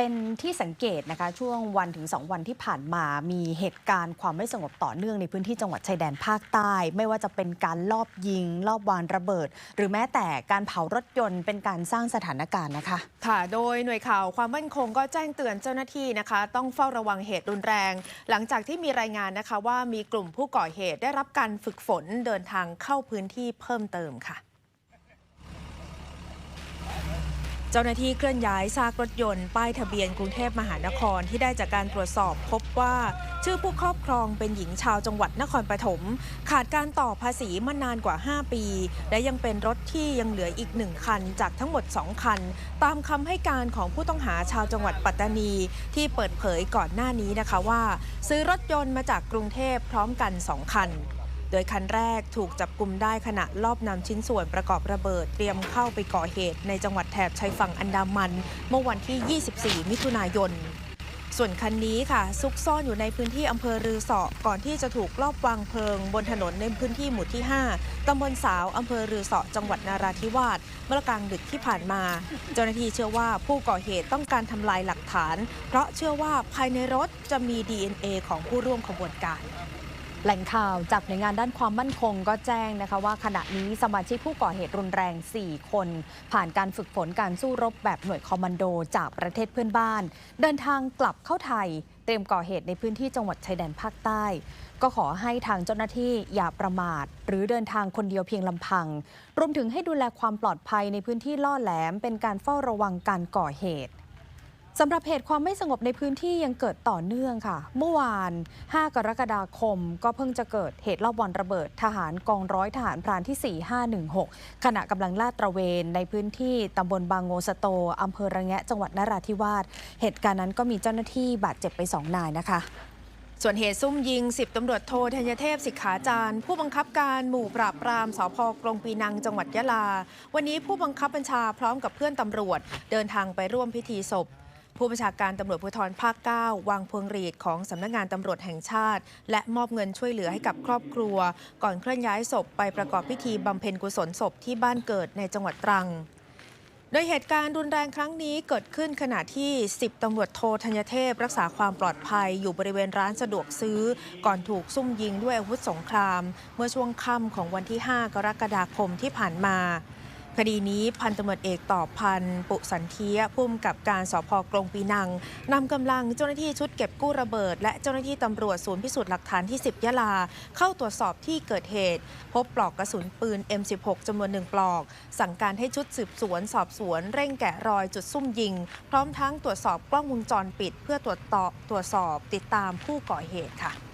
เป็นที่สังเกตนะคะช่วงวันถึง 2 วันที่ผ่านมามีเหตุการณ์ความไม่สงบต่อเนื่องในพื้นที่จังหวัดชายแดนภาคใต้ ไม่ว่าจะเป็นการลอบยิง ลอบวางระเบิด หรือแม้แต่การเผารถยนต์เป็นการสร้างสถานการณ์นะคะ ค่ะโดยหน่วยข่าวความมั่นคงก็แจ้งเตือนเจ้าหน้าที่นะคะ ต้องเฝ้าระวังเหตุรุนแรง หลังจากที่มีรายงานนะคะว่ามีกลุ่มผู้ก่อเหตุได้รับการฝึกฝนเดินทางเข้าพื้นที่เพิ่มเติมค่ะ เจ้าหน้าที่เคลื่อนย้ายซากรถยนต์ ป้ายทะเบียนกรุงเทพมหานครที่ได้จากการตรวจสอบพบว่า ชื่อผู้ครอบครองเป็นหญิงชาวจังหวัดนครปฐมขาดการต่อภาษีมานานกว่า 5 ปี และยังเป็นรถที่ยังเหลืออีกหนึ่งคันจากทั้งหมด 2 คัน ตามคำให้การของผู้ต้องหาชาวจังหวัดปัตตานี ที่เปิดเผยก่อนหน้านี้นะคะว่า ซื้อรถยนต์มาจากกรุงเทพพร้อมกัน 2 คัน โดยคันแรกถูกจับกลุ่มได้ขณะลอบนำชิ้นส่วนประกอบระเบิด เตรียมเข้าไปก่อเหตุในจังหวัดแถบชายฝั่งอันดามัน เมื่อวันที่ 24 มิถุนายน ส่วนคันนี้ค่ะ ซุกซ่อนอยู่ในพื้นที่อำเภอรือเสาะก่อนที่จะถูกลอบวางเพลิง บนถนนในพื้นที่หมู่ที่ 5 ตำบลสาวอำเภอรือเสาะจังหวัดนาราธิวาสเมื่อกลางดึกที่ผ่านมา เจ้าหน้าที่เชื่อว่าผู้ก่อเหตุต้องการทำลายหลักฐาน เพราะเชื่อว่าภายในรถจะมี DNA ของผู้ร่วมขบวนการ แหล่งข่าวจากหน่วยงานด้านความมั่นคงก็แจ้งนะคะว่าขณะนี้สมาชิกผู้ก่อเหตุรุนแรง 4 คน ผ่านการฝึกฝนการสู้รบแบบหน่วยคอมมานโดจากประเทศเพื่อนบ้าน เดินทางกลับเข้าไทย เตรียมก่อเหตุในพื้นที่จังหวัดชายแดนภาคใต้ ก็ขอให้ทางเจ้าหน้าที่อย่าประมาท หรือเดินทางคนเดียวเพียงลำพัง รวมถึงให้ดูแลความปลอดภัยในพื้นที่ล่อแหลมเป็นการเฝ้าระวังการก่อเหตุ สำหรับเหตุความไม่สงบในพื้นที่ยังเกิดต่อเนื่องค่ะ เมื่อวาน 5 กรกฎาคม ก็เพิ่งจะเกิดเหตุรอบวางระเบิดทหารกองร้อยทหารพรานที่ 4516 ขณะกำลังลาดตระเวนในพื้นที่ตำบลบางโงสโตอำเภอระแงะจังหวัดนราธิวาส เหตุการณ์นั้นก็มีเจ้าหน้าที่บาดเจ็บไป 2 นายนะคะส่วนเหตุซุ่มยิง 10ตำรวจโทธัญเทพสิกขาจารย์ ผู้บังคับการหมู่ปราบปรามสพกรงปีนังจังหวัดยะลา วันนี้ผู้บังคับบัญชาพร้อมกับเพื่อนตำรวจ เดินทางไปร่วมพิธีศพ ผู้บัญชาการตำรวจภูธรภาค 9 วางพวงหรีดของสำนักงานตำรวจแห่งชาติ และมอบเงินช่วยเหลือให้กับครอบครัว ก่อนเคลื่อนย้ายศพไปประกอบพิธีบำเพ็ญกุศลศพที่บ้านเกิดในจังหวัดตรังโดยเหตุการณ์รุนแรงครั้งนี้เกิดขึ้นขณะที่ 10ตำรวจโทธัญเทพ รักษาความปลอดภัยอยู่บริเวณร้านสะดวกซื้อ ก่อนถูกซุ่มยิงด้วยอาวุธสงคราม เมื่อช่วงค่ำของวันที่ 5 กรกฎาคมที่ผ่านมา คดีนี้พันตำรวจเอกต่อพันปุสันเทียพุ่มกับการสพกรงปีนังนำกำลังเจ้าหน้าที่ชุดเก็บกู้ระเบิด และเจ้าหน้าที่ตำรวจศูนย์พิสูจน์หลักฐานที่ 10 ยะลา เข้าตรวจสอบที่เกิดเหตุ พบปลอกกระสุนปืน M16 จำนวนหนึ่งปลอก สั่งการให้ชุดสืบสวนสอบสวน เร่งแกะรอยจุดซุ่มยิง พร้อมทั้งตรวจสอบกล้องวงจรปิด เพื่อตรวจต่อตรวจสอบติดตามผู้ก่อเหตุค่ะ